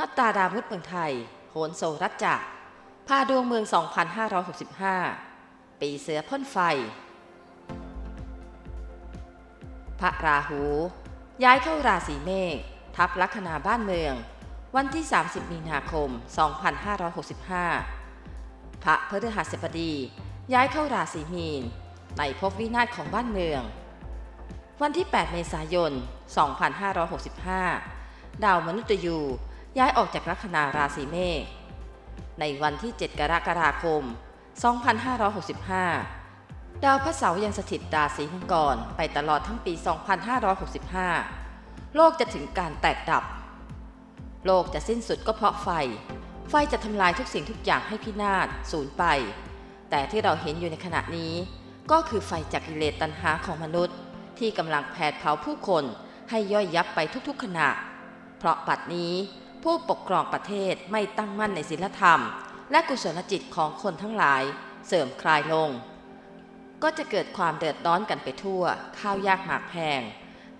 นอตตาดามุดเมืองไทย โหนโซรัจจะพาดวงเมือง 2565 ปีเสือพ่นไฟ พระราหู ย้ายเข้าราศีเมษทับลัคนาบ้านเมือง วันที่ 30 มีนาคม 2565 พระพฤหัสบดีย้ายเข้าราศีมีน ในภพวินาศของบ้านเมือง วันที่ 8 เมษายน 2565 ดาวมนุษย์ยู ย้ายออกจากลัคนาราศีเมษในวันที่ 7 กรกฎาคม 2565 ดาวพระเสาร์ยังสถิตราศีมังกรไปตลอดทั้งปี 2565 โลกจะถึงการแตกดับ โลกจะสิ้นสุดก็เพราะไฟ ไฟจะทำลายทุกสิ่งทุกอย่างให้พินาศสูญไป แต่ที่เราเห็นอยู่ในขณะนี้ก็คือไฟจากกิเลสตัณหาของมนุษย์ ที่กำลังแผดเผาผู้คนให้ย่อยยับไปทุกๆขณะ เพราะปัดนี้ ผู้ปกครองประเทศไม่ตั้งมั่นในศีลธรรม และกุศลจิตของคนทั้งหลายเสริมคลายลง ก็จะเกิดความเดือดร้อนกันไปทั่ว ข้าวยากหมากแพง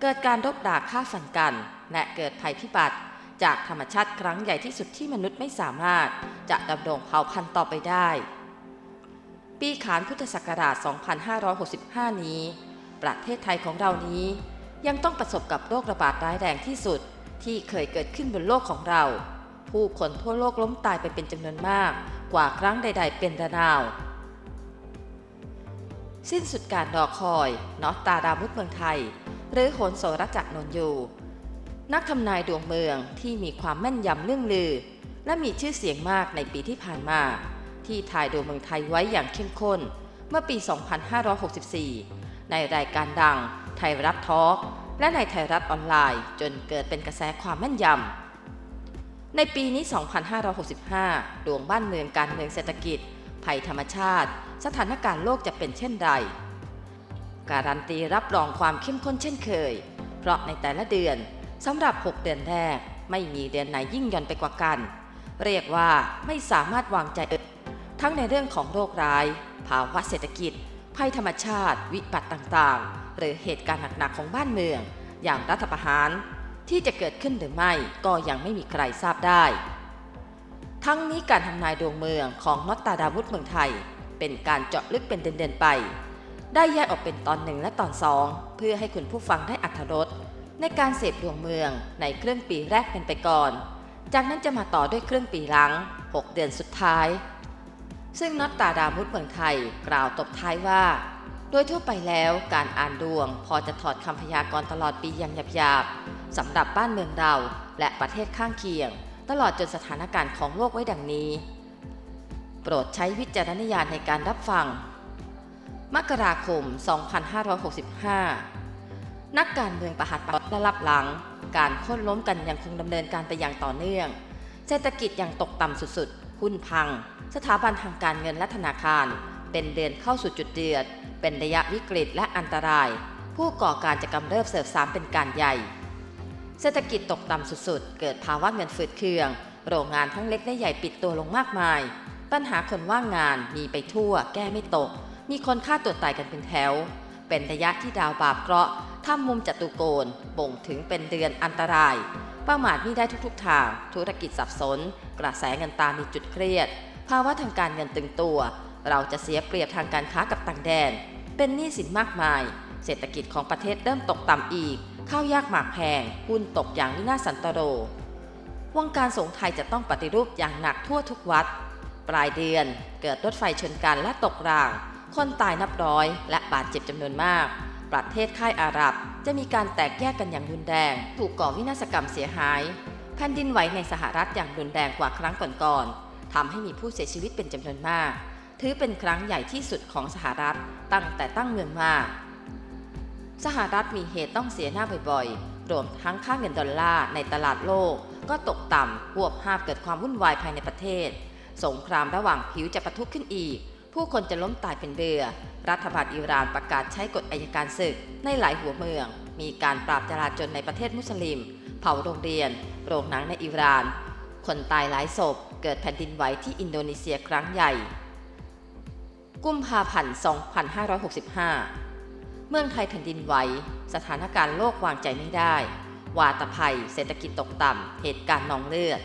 เกิดการรบด่าฆ่าฟันกัน และเกิดภัยพิบัติ จากธรรมชาติครั้งใหญ่ที่สุดที่มนุษย์ไม่สามารถ จะดำรงเผ่าพันธุ์ต่อไปได้ ปีขานพุทธศักราช 2565 นี้ ประเทศไทยของเรานี้ยังต้องประสบกับโรคระบาดร้ายแรงที่สุด ที่เคยเกิดขึ้นบนโลกของเรา ผู้คนทั่วโลกล้มตายไปเป็นจำนวนมาก กว่าครั้งใด ๆ เป็นระนาว สิ้นสุดการรอคอยนอตตาดามุดเมืองไทย หรือโหนโสรจักรนนยูนักทำนายดวงเมืองที่มีความแม่นยำเรื่องลือ และมีชื่อเสียงมากในปีที่ผ่านมา ที่ทายดวงเมืองไทยไว้อย่างเข้มข้น เมื่อปี 2564 ในรายการดังไทยรัฐทอล์ก และในไทยรัฐออนไลน์ จนเกิดเป็นกระแสความแม่นยำ ในปีนี้ 2565 ดวงบ้านเมืองการเมืองเศรษฐกิจ ภัยธรรมชาติ สถานการณ์โลกจะเป็นเช่นไรการันตีรับรองความเข้มข้นเช่นเคย เพราะในแต่ละเดือนสำหรับ 6 เดือนแรก ไม่มีเดือนไหนยิ่งย่อนไปกว่ากัน เรียกว่าไม่สามารถวางใจทั้งในเรื่องของโรคร้าย ภาวะเศรษฐกิจ ภัยธรรมชาติ วิบัติต่างๆหรือเหตุการณ์หนักๆของบ้านเมือง อย่างรัฐประหารที่จะเกิดขึ้นหรือไม่ก็ยังไม่มีใครทราบได้ ทั้งนี้การทำนายดวงเมืองของนอตตาดาวุธเมืองไทย เป็นการเจาะลึกเป็นเดือนๆไป ได้แยกออกเป็นตอนหนึ่งและตอนสองเพื่อให้คุณผู้ฟังได้อัธรสในการเสพดวงเมืองในครึ่งปีแรกเป็นไปก่อน จากนั้นจะมาต่อด้วยครึ่งปีหลัง 6 เดือนสุดท้าย ซึ่งน็อตตาดามุดเมืองไทยกล่าวตบท้ายว่า โดยทั่วไปแล้วการอ่านดวง พอจะถอดคำพยากรณ์ตลอดปีอย่างหยาบๆสำหรับบ้านเมืองเรา และประเทศข้างเคียง ตลอดจนสถานการณ์ของโลกไว้ดังนี้ โปรดใช้วิจารณญาณในการรับฟัง มกราคม 2565 นักการเมืองประหัตประและรับหลัง การโค่นล้มกันยังคงดำเนินการไปอย่างต่อเนื่อง เศรษฐกิจยังตกต่ำสุดๆหุ้นพัง สถาบันทางการเงินและธนาคาร เป็นเดือนเข้าสู่จุดเดือด เป็นระยะวิกฤตและอันตราย ผู้ก่อการจะกำเริบเสิร์ฟสามเป็นการใหญ่ เศรษฐกิจตกต่ำสุดๆ เกิดภาวะเงินฝืดเคือง โรงงานทั้งเล็กและใหญ่ปิดตัวลงมากมาย ปัญหาคนว่างงานมีไปทั่ว แก้ไม่ตก มีคนฆ่าตัวตายกันเป็นแถว เป็นระยะที่ดาวบาปเคราะห์ทำมุมจัตุโกนบ่งถึงเป็นเดือนอันตราย ประมาทไม่ได้ทุกๆทาง ธุรกิจสับสน กระแสเงินตามีจุดเครียด ภาวะทางการเงินตึงตัว เราจะเสียเปรียบทางการค้ากับต่างแดน เป็นหนี้สินมากมาย เศรษฐกิจของประเทศเริ่มตกต่ำอีก ข้าวยากหมากแพง หุ้นตกอย่างวินาศสันตโร วงการสงฆ์ไทยจะต้องปฏิรูปอย่างหนักทั่วทุกวัด ปลายเดือนเกิดรถไฟชนกันและตกราง คนตายนับร้อย และบาดเจ็บจำนวนมาก ประเทศค่ายอาหรับ จะมีการแตกแยกกันอย่างรุนแรง ถูกก่อวินาศกรรมเสียหาย แผ่นดินไหวในสหรัฐอย่างรุนแรงกว่าครั้งก่อนๆทำให้มีผู้เสียชีวิตเป็นจำนวนมาก ถือเป็นครั้งใหญ่ที่สุดของสหรัฐตั้งแต่ตั้งเมืองมา สหรัฐมีเหตุต้องเสียหน้าบ่อยๆ รวมทั้งค่าเงินดอลลาร์ในตลาดโลก ก็ตกต่ำหวบหาเกิดความวุ่นวายภายในประเทศ สงครามระหว่างผิวจะปะทุขึ้นอีก ผู้คนจะล้มตายเป็นเบื่อ รัฐบาลอิหร่านประกาศใช้กฎอัยการศึกในหลายหัวเมือง มีการปราบจราจนในประเทศมุสลิม เผาโรงเรียน โรงหนังในอิหร่าน คนตายหลายศพ เกิดแผ่นดินไหวที่อินโดนีเซียครั้งใหญ่ กุมภาพันธ์ 2565 เมืองไทยแผ่นดินไหว สถานการณ์โลกวางใจไม่ได้ วาตภัย เศรษฐกิจตกต่ำ เหตุการณ์นองเลือด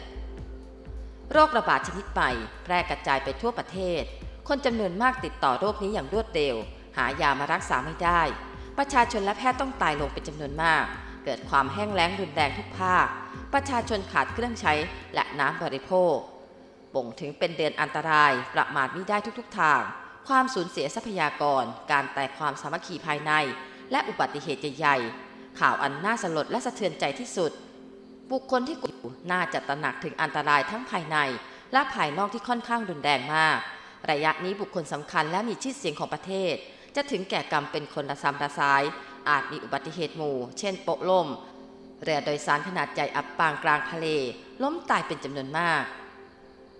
โรคระบาดชนิดใหม่ แพร่กระจายไปทั่วประเทศ คนจำนวนมากติดต่อโรคนี้อย่างรวดเร็ว หายามารักษาไม่ได้ ประชาชนและแพทย์ต้องตายลงเป็นจำนวนมาก เกิดความแห้งแล้งรุนแรงทุกภาค ประชาชนขาดเครื่องใช้และน้ำบริโภค บ่งถึงเป็นเดือนอันตรายประมาทไม่ได้ทุกๆทาง ความสูญเสียทรัพยากร การแตกความสามัคคีภายใน และอุบัติเหตุใหญ่ๆ ข่าวอันน่าสลดและสะเทือนใจที่สุด บุคคลที่อยู่น่าจะตระหนักถึงอันตรายทั้งภายใน และภายนอกที่ค่อนข้างรุนแรงมาก ระยะนี้บุคคลสำคัญและมีชื่อเสียงของประเทศ จะถึงแก่กรรมเป็นคนละซ้ำละซ้าย อาจมีอุบัติเหตุหมู่ เช่น โปะล่ม เรือโดยสารขนาดใหญ่อับปางกลางทะเล ล้มตายเป็นจำนวนมาก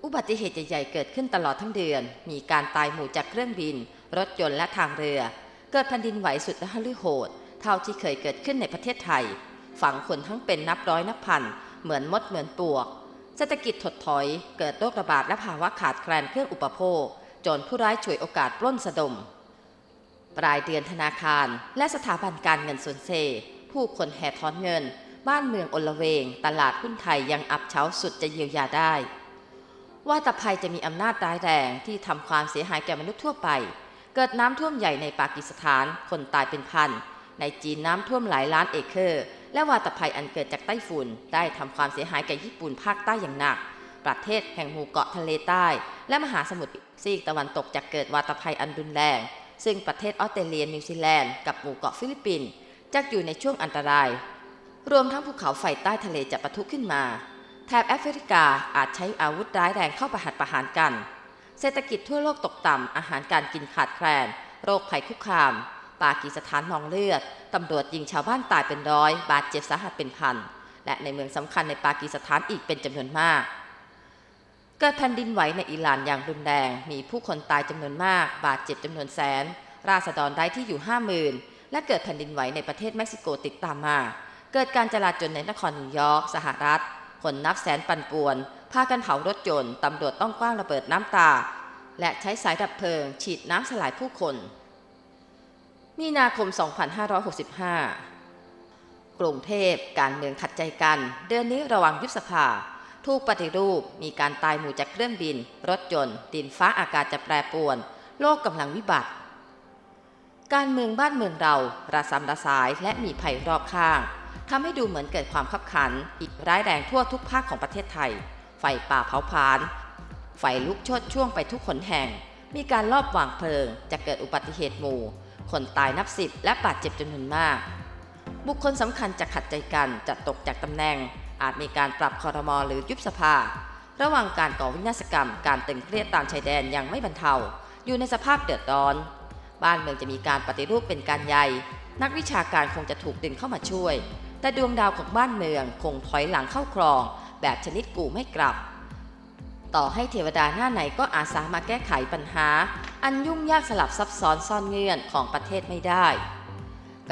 อุบัติเหตุใหญ่ๆเกิดขึ้นตลอดทั้งเดือน มีการตายหมู่จากเครื่องบิน รถยนต์และทางเรือ เกิดแผ่นดินไหวสุดและหฤโหด เท่าที่เคยเกิดขึ้นในประเทศไทย ฝังคนทั้งเป็นนับร้อยนับพัน เหมือนมดเหมือนปวก เศรษฐกิจถดถอย เกิดโรคระบาดและภาวะขาดแคลนเครื่องอุปโภค จนผู้ร้ายฉวยโอกาสปล้นสะดม ปลายเดือนธนาคารและสถาบันการเงินส่วนเซ ผู้คนแห่ถอนเงิน บ้านเมืองอลเวง ตลาดหุ้นไทยยังอับเฉาสุดจะเยียวยาได้ ว่าตภัยจะมีอำนาจร้ายแรงที่ทำความเสียหายแก่มนุษย์ทั่วไป เกิดน้ำท่วมใหญ่ในปากีสถาน คนตายเป็นพัน ในจีนน้ำท่วมหลายล้านเอเคอร์ และวาตภัยอันเกิดจากไต้ฝุ่น ได้ทำความเสียหายแก่ญี่ปุ่นภาคใต้อย่างหนัก ประเทศแห่งหมู่เกาะทะเลใต้ และมหาสมุทรซีกตะวันตกจะเกิดวาตภัยอันรุนแรง ซึ่งประเทศออสเตรเลียนิวซีแลนด์กับหมู่เกาะฟิลิปปินส์จะอยู่ในช่วงอันตราย รวมทั้งภูเขาไฟใต้ทะเลจะปะทุขึ้นมา แถบแอฟริกาอาจใช้อาวุธร้ายแรงเข้าประหัตประหารกัน เศรษฐกิจทั่วโลกตกต่ำ อาหารการกินขาดแคลน โรคภัยคุกคาม ปากีสถานนองเลือด ตำรวจยิงชาวบ้านตายเป็นร้อย บาดเจ็บสาหัสเป็นพัน และในเมืองสำคัญในปากีสถานอีกเป็นจำนวนมาก เกิดแผ่นดินไหวในอิหร่านอย่างรุนแรง มีผู้คนตายจำนวนมาก บาดเจ็บจำนวนแสน ราษฎรไร้ที่อยู่ห้าหมื่นและเกิดแผ่นดินไหวในประเทศเม็กซิโกติดตามมา เกิดการจลาจลในนครนิวยอร์กสหรัฐ คนนับแสนปั่นป่วน พากันเผารถยนต์ ตำรวจต้องกว้างระเบิดน้ำตา และใช้สายดับเพลิง ฉีดน้ำสลายผู้คน มีนาคม 2565 กรุงเทพการเมืองขัดใจกัน เดือนนี้ระวังยุบสภาถูกปฏิรูปมีการตายหมู่จากเครื่องบิน รถยนต์ดินฟ้าอากาศจะแปรปรวน โลกกำลังวิบัติ การเมืองบ้านเมืองเราระสำระสายและมีภัยรอบข้าง ทำให้ดูเหมือนเกิดความขับขัน อีกร้ายแรงทั่วทุกภาคของประเทศไทย ไฟป่าเผาผลาญ ไฟลุกโชดช่วงไปทุกขนแห่ง มีการลอบวางเพลิง จะเกิดอุบัติเหตุหมู่ คนตายนับสิบและบาดเจ็บจำนวนมาก บุคคลสำคัญจะขัดใจกันจะตกจากตำแหน่ง อาจมีการปรับคอรมอหรือยุบสภา ระหว่างการก่อวินาศกรรม การตึงเครียดตามชายแดนยังไม่บรรเทา อยู่ในสภาพเดือดร้อน บ้านเมืองจะมีการปฏิรูปเป็นการใหญ่ นักวิชาการคงจะถูกดึงเข้ามาช่วย แต่ดวงดาวของบ้านเมืองคงถอยหลังเข้าครอง แบบชนิดกูไม่กลับ ต่อให้เทวดาหน้าไหนก็อาสามาแก้ไขปัญหา อันยุ่งยากสลับซับซ้อนซ่อนเงื่อนของประเทศไม่ได้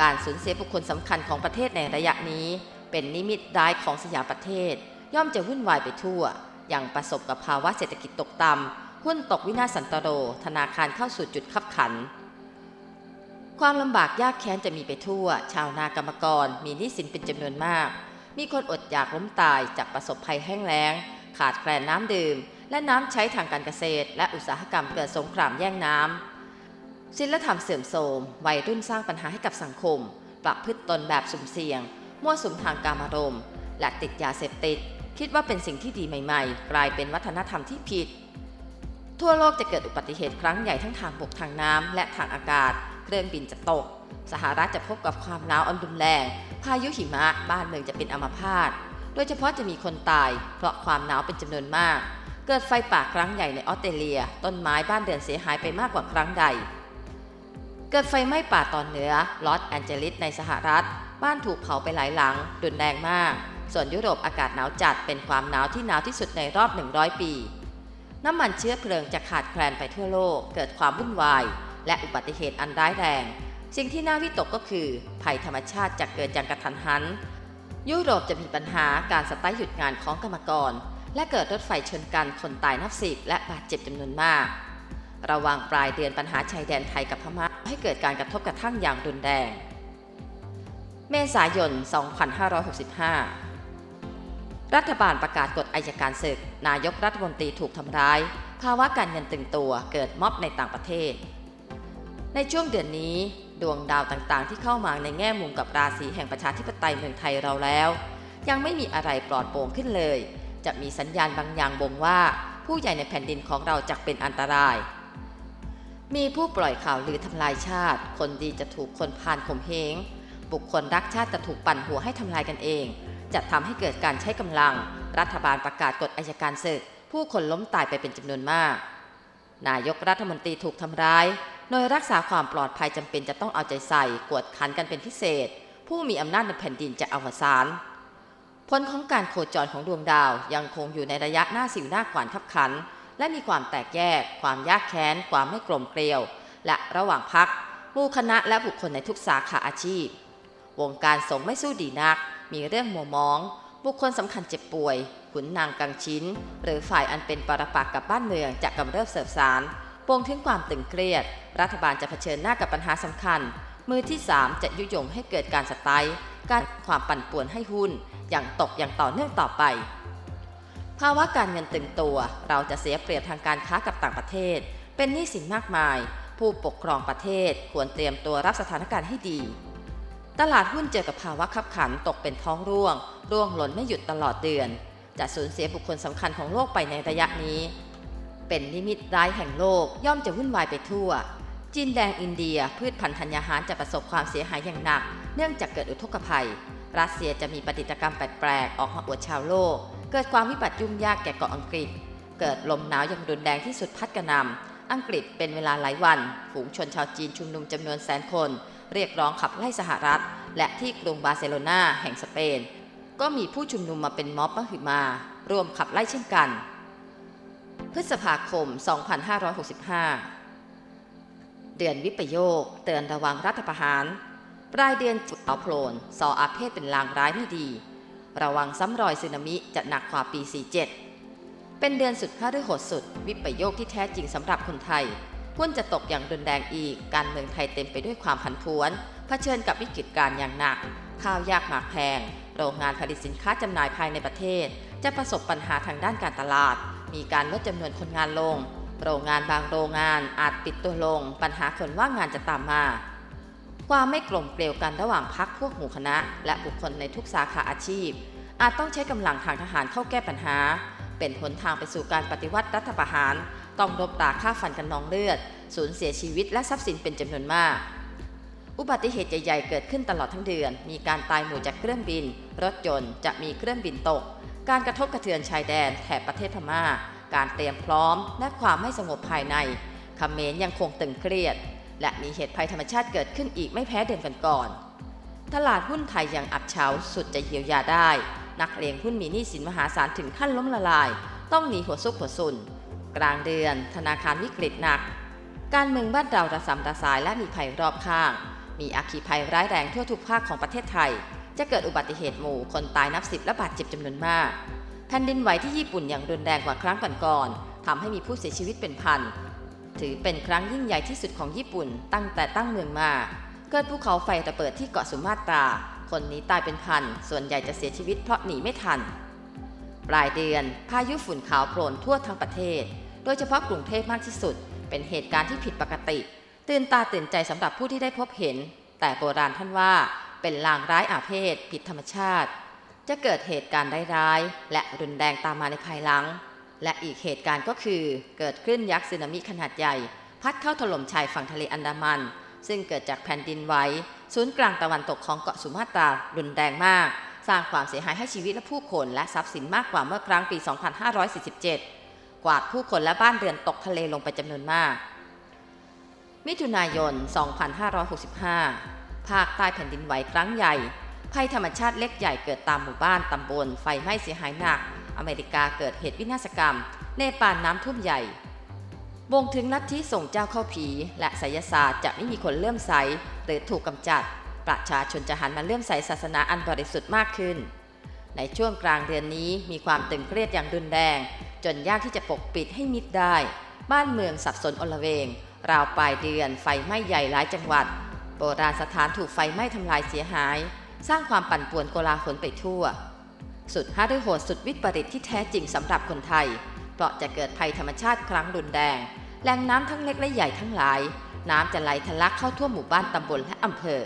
การสูญเสียบุคคลสำคัญของประเทศในระยะนี้ เป็นนิมิตร้ายของสยามประเทศ ย่อมจะวุ่นวายไปทั่ว อย่างประสบกับภาวะเศรษฐกิจตกต่ำหุ้นตกวินาศสันตโร ธนาคารเข้าสู่จุดขับขัน ความลำบากยากแค้นจะมีไปทั่ว ชาวนากรรมกร มีหนี้สินเป็นจำนวนมาก มีคนอดอยากล้มตายจากประสบภัยแห้งแล้ง ขาดแคลนน้ำดื่ม และน้ำใช้ทางการเกษตร และอุตสาหกรรมเกิดสงครามแย่งน้ำศิลธรรมเสื่อมโทรมวัยรุ่นสร้างปัญหาให้กับสังคมประพฤติตนแบบสุ่มเสี่ยง มั่วสุมทางการอารมณ์ และติดยาเสพติด คิดว่าเป็นสิ่งที่ดีใหม่ ๆ กลายเป็นวัฒนธรรมที่ผิด ทั่วโลกจะเกิดอุบัติเหตุครั้งใหญ่ทั้งทางบกทางน้ำและทางอากาศ เครื่องบินจะตก สหรัฐจะพบกับความหนาวอันรุนแรง พายุหิมะบ้านเมืองจะเป็นอัมพาตโดยเฉพาะจะมีคนตาย เพราะความหนาวเป็นจำนวนมาก เกิดไฟป่าครั้งใหญ่ในออสเตรเลีย ต้นไม้บ้านเรือนเสียหายไปมากกว่าครั้งใด เกิดไฟไหม้ป่าตอนเหนือลอสแอนเจลิสในสหรัฐ บ้านถูกเผาไปหลายหลังรุนแรงมาก ส่วนยุโรปอากาศหนาวจัดเป็นความหนาวที่หนาวที่สุดในรอบ 100 ปี น้ำมันเชื้อเพลิงจะขาดแคลนไปทั่วโลก เกิดความวุ่นวาย และอุบัติเหตุอันร้ายแรง สิ่งที่น่าวิตกก็คือ ภัยธรรมชาติจะเกิดอย่างกระทันหัน ยุโรปจะมีปัญหาการสไตล์หยุดงานของกรรมกร และเกิดรถไฟชนกันคนตายนับสิบและบาดเจ็บจำนวนมาก ระว่างปลายเดือนปัญหาชายแดนไทยกับพม่าให้เกิดการกระทบกระทั่งอย่างรุนแรง เมษายน 2565รัฐบาลประกาศกฎอายการศึก นายกรัฐมนตรีถูกทำร้าย ภาวะการเงินตึงตัวเกิดม็อบในต่างประเทศ ในช่วงเดือนนี้ ดวงดาวต่างๆ ที่เข้ามาในแง่มุมกับราศีแห่งประชาธิปไตยเมืองไทยเราแล้ว ยังไม่มีอะไรปลอดโปร่งขึ้นเลย จะมีสัญญาณบางอย่างบ่งว่า ผู้ใหญ่ในแผ่นดินของเราจะเป็นอันตราย มีผู้ปล่อยข่าวลือทำลายชาติ คนดีจะถูกคนพาลข่มเหงบุคคลรักชาติจะถูกปั่นหัวให้ทำลายกันเอง จะทำให้เกิดการใช้กำลัง รัฐบาลประกาศกฎอายการศึก ผู้คนล้มตายไปเป็นจำนวนมาก นายกรัฐมนตรีถูกทำร้าย หน่วยรักษาความปลอดภัยจำเป็นจะต้องเอาใจใส่กวดขันกันเป็นพิเศษ ผู้มีอำนาจในแผ่นดินจะอวสานผลของการโคจรของดวงดาวยังคงอยู่ในระยะหน้าสิวหน้าขวานขับขัน และมีความแตกแยก ความยากแค้น ความไม่กลมเกลียว และระหว่างพักมู่คณะและบุคคลในทุกสาขาอาชีพ วงการสงไม่สู้ดีนัก มีเรื่องมัวมอง บุคคลสำคัญเจ็บป่วย ขุนนางกังชิ้น หรือฝ่ายอันเป็นปรปักษ์กับบ้านเมืองจะกำเริบเสบสาร ปงถึงความตึงเครียด รัฐบาลจะเผชิญหน้ากับปัญหาสำคัญ มือที่ 3 จะยุยงให้เกิดการสไตล์การความปั่นป่วนให้หุ้น อย่างตกอย่างต่อเนื่องต่อไป ภาวะการเงินตึงตัว เราจะเสียเปรียบทางการค้ากับต่างประเทศ เป็นหนี้สินมากมาย ผู้ปกครองประเทศควรเตรียมตัวรับสถานการณ์ให้ดี ตลาดหุ้นเจอกับภาวะขับขันตกเป็นท้องร่วง ร่วงหล่นไม่หยุดตลอดเดือน จะสูญเสียบุคคลสำคัญของโลกไปในระยะนี้ เป็นนิมิตร้ายแห่งโลกย่อมจะวุ่นวายไปทั่ว จีนแดงอินเดีย พืชพันธุ์ธัญญาหารจะประสบความเสียหายอย่างหนัก เนื่องจากเกิดอุทกภัย รัสเซียจะมีปฏิกรรมแปลกๆออกมาอวดชาวโลก เกิดความวิบัติยุ่งยากแก่เกาะอังกฤษ เกิดลมหนาวอย่างรุนแรงที่สุดพัดกระหนำอังกฤษเป็นเวลาหลายวัน ฝูงชนชาวจีนชุมนุมจำนวนแสนคน เรียกร้องขับไล่สหรัฐ และที่กรุงบาร์เซโลนาแห่งสเปน ก็มีผู้ชุมนุมมาเป็นม็อบมหึมา ร่วมขับไล่เช่นกัน พฤษภาคม 2565 เดือนวิปโยค เตือนระวังรัฐประหาร ปลายเดือนจุดเอาโพลนสออาเพศเป็นลางร้ายไม่ดี ระวังซ้ำรอยสึนามิจะหนักกว่าปี 47 เป็นเดือนสุดท้าฤหดสุด วิปโยคที่แท้จริงสำหรับคนไทยหุ้นจะตกอย่างรุนแรงอีก การเมืองไทยเต็มไปด้วยความผันผวน เผชิญกับวิกฤตการณ์อย่างหนัก ข้าวยากหมากแพง โรงงานผลิตสินค้าจำหน่ายภายในประเทศ จะประสบปัญหาทางด้านการตลาด มีการลดจำนวนคนงานลง โรงงานบางโรงงานอาจปิดตัวลง ปัญหาคนว่างงานจะตามมาความไม่กลมเกลียวกันระหว่างพักพวกหมู่คณะ และบุคคลในทุกสาขาอาชีพ อาจต้องใช้กำลังทางทหารเข้าแก้ปัญหา เป็นหนทางไปสู่การปฏิวัติรัฐประหาร ต้องรบตาฆ่าฟันกันนองเลือด สูญเสียชีวิตและทรัพย์สินเป็นจำนวนมาก อุบัติเหตุใหญ่ๆเกิดขึ้นตลอดทั้งเดือน มีการตายหมู่จากเครื่องบิน รถยนต์จะมีเครื่องบินตก การกระทบกระเทือนชายแดนแถบประเทศพม่า การเตรียมพร้อม และความไม่สงบภายในเขมรยังคงตึงเครียด และมีเหตุภัยธรรมชาติเกิดขึ้นอีกไม่แพ้เดือนก่อน ตลาดหุ้นไทยยังอับเฉาสุดจะเยียวยาได้ นักเรียงหุ้นมีหนี้สินมหาศาลถึงขั้นล้มละลาย ต้องหนีหัวซุกหัวซุน กลางเดือน ธนาคารวิกฤตหนัก การเมืองบ้านเราระสำระสายและมีภัยรอบข้าง มีอัคคีภัยร้ายแรงทั่วทุกภาคของประเทศไทย จะเกิดอุบัติเหตุหมู่คนตายนับสิบและบาดเจ็บจำนวนมาก แผ่นดินไหวที่ญี่ปุ่นอย่างรุนแรงกว่าครั้งก่อนๆทำให้มีผู้เสียชีวิตเป็นพัน ถือเป็นครั้งยิ่งใหญ่ที่สุดของญี่ปุ่นตั้งแต่ตั้งเมืองมา เกิดภูเขาไฟระเบิดที่เกาะสุมาตรา คนหนี้ตายเป็นพัน ส่วนใหญ่จะเสียชีวิตเพราะหนีไม่ทัน ปลายเดือน พายุฝุ่นขาวโปรนทั่วทั้งประเทศ โดยเฉพาะกรุงเทพมากที่สุด เป็นเหตุการณ์ที่ผิดปกติ ตื่นตาตื่นใจสำหรับผู้ที่ได้พบเห็น แต่โบราณท่านว่า เป็นลางร้ายอาเพศผิดธรรมชาติ จะเกิดเหตุการณ์ร้ายๆและรุนแรงตามมาในภายหลัง และอีกเหตุการณ์ก็คือเกิดคลื่นยักษ์สึนามิขนาดใหญ่ พัดเข้าถล่มชายฝั่งทะเลอันดามัน ซึ่งเกิดจากแผ่นดินไหวศูนย์กลางตะวันตกของเกาะสุมาตรารุนแรงมาก สร้างความเสียหายให้ชีวิตและผู้คนและทรัพย์สินมากกว่าเมื่อครั้งปี 2547 กวาดผู้คนและบ้านเรือนตกทะเลลงไปจำนวนมาก มิถุนายน 2565 ภาคใต้แผ่นดินไหวครั้งใหญ่ ภัยธรรมชาติเล็กใหญ่เกิดตามหมู่บ้านตำบล ไฟไหม้เสียหายหนัก อเมริกาเกิดเหตุวินาศกรรม เนปาลน้ำท่วมใหญ่บ่งถึงลัทธิส่งเจ้าเข้าผี และไสยศาสตร์จะไม่มีคนเลื่อมใสหรือถูกกำจัด ประชาชนจะหันมาเลื่อมใสศาสนาอันบริสุทธิ์มากขึ้น ในช่วงกลางเดือนนี้มีความตึงเครียดอย่างรุนแรง จนยากที่จะปกปิดให้มิดได้ บ้านเมืองสับสนอลเวง ราวปลายเดือนไฟไหม้ใหญ่หลายจังหวัด โบราณสถานถูกไฟไหม้ทำลายเสียหาย สร้างความปั่นป่วนโกลาหลไปทั่ว สุดฮาฤโหดสุดวิปริตที่แท้จริงสำหรับคนไทย เพราะจะเกิดภัยธรรมชาติครั้งรุนแรงแหล่งน้ำทั้งเล็กและใหญ่ทั้งหลาย น้ำจะไหลทะลักเข้าทั่วหมู่บ้านตำบลและอำเภอ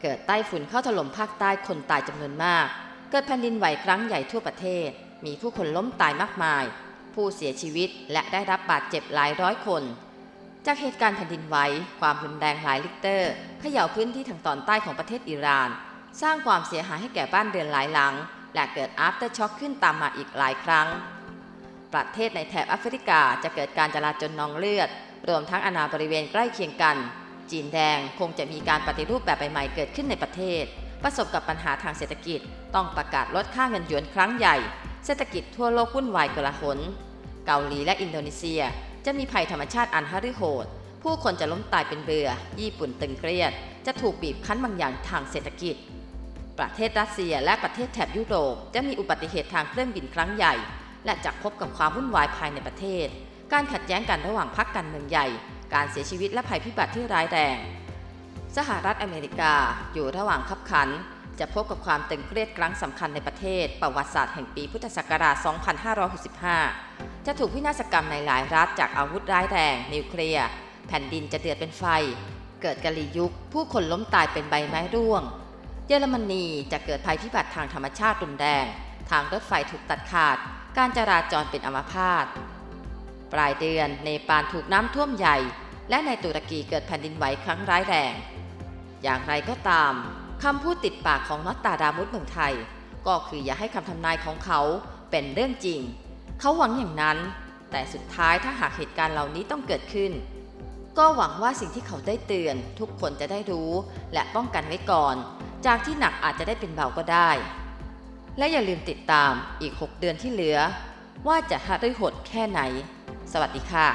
เกิดใต้ฝุ่นเข้าถล่มภาคใต้คนตายจำนวนมาก เกิดแผ่นดินไหวครั้งใหญ่ทั่วประเทศ มีผู้คนล้มตายมากมาย ผู้เสียชีวิตและได้รับบาดเจ็บหลายร้อยคน จากเหตุการณ์แผ่นดินไหวความรุนแรงหลายลิกเตอร์เขย่าพื้นที่ทางตอนใต้ของประเทศอิหร่าน สร้างความเสียหายให้แก่บ้านเรือนหลายหลัง และเกิดอัฟเตอร์ช็อคขึ้นตามมาอีกหลายครั้ง ประเทศในแถบแอฟริกาจะเกิดการจลาจลนองเลือด รวมทั้งอาณาบริเวณใกล้เคียงกัน จีนแดงคงจะมีการปฏิรูปแบบใหม่ๆเกิดขึ้นในประเทศ ประสบกับปัญหาทางเศรษฐกิจ ต้องประกาศลดค่าเงินหยวนครั้งใหญ่ เศรษฐกิจทั่วโลกวุ่นวายกลาหลเกาหลีและอินโดนีเซีย จะมีภัยธรรมชาติอันหฤโหด ผู้คนจะล้มตายเป็นเรือญี่ปุ่นตึงเครียด จะถูกบีบคั้นบางอย่างทางเศรษฐกิจ ประเทศรัสเซียและประเทศแถบยุโรปจะมีอุบัติเหตุทางเครื่องบินครั้งใหญ่ และจะพบกับความวุ่นวายภายในประเทศ การขัดแย้งกันระหว่างพรรคการเมืองใหญ่ การเสียชีวิตและภัยพิบัติที่ร้ายแรง สหรัฐอเมริกาอยู่ระหว่างคับขัน จะพบกับความตึงเครียดครั้งสำคัญในประเทศ ประวัติศาสตร์แห่งปีพุทธศักราช 2565 จะถูกวินาศกรรมในหลายรัฐจากอาวุธร้ายแรง นิวเคลียร์ แผ่นดินจะเดือดเป็นไฟ เกิดกะลียุค ผู้คนล้มตายเป็นใบไม้ร่วง เยอรมนีจะเกิดภัยพิบัติทางธรรมชาติรุนแรง ทางรถไฟถูกตัดขาด การจราจรเป็นอัมพาต ปลายเดือนเนปาลถูกน้ำท่วมใหญ่ และในตุรกีเกิดแผ่นดินไหวครั้งร้ายแรง อย่างไรก็ตาม คำพูดติดปากของน็อตตาดามุดเมืองไทย ก็คืออย่าให้คำทำนายของเขาเป็นเรื่องจริง เขาหวังอย่างนั้น แต่สุดท้ายถ้าหากเหตุการณ์เหล่านี้ต้องเกิดขึ้น ก็หวังว่าสิ่งที่เขาได้เตือน ทุกคนจะได้รู้และป้องกันไว้ก่อน จากที่หนักอาจจะได้เป็นเบาก็ได้ และอย่าลืมติดตามอีก 6 เดือนที่เหลือ ว่าจะหฤโหดแค่ไหน สวัสดีค่ะ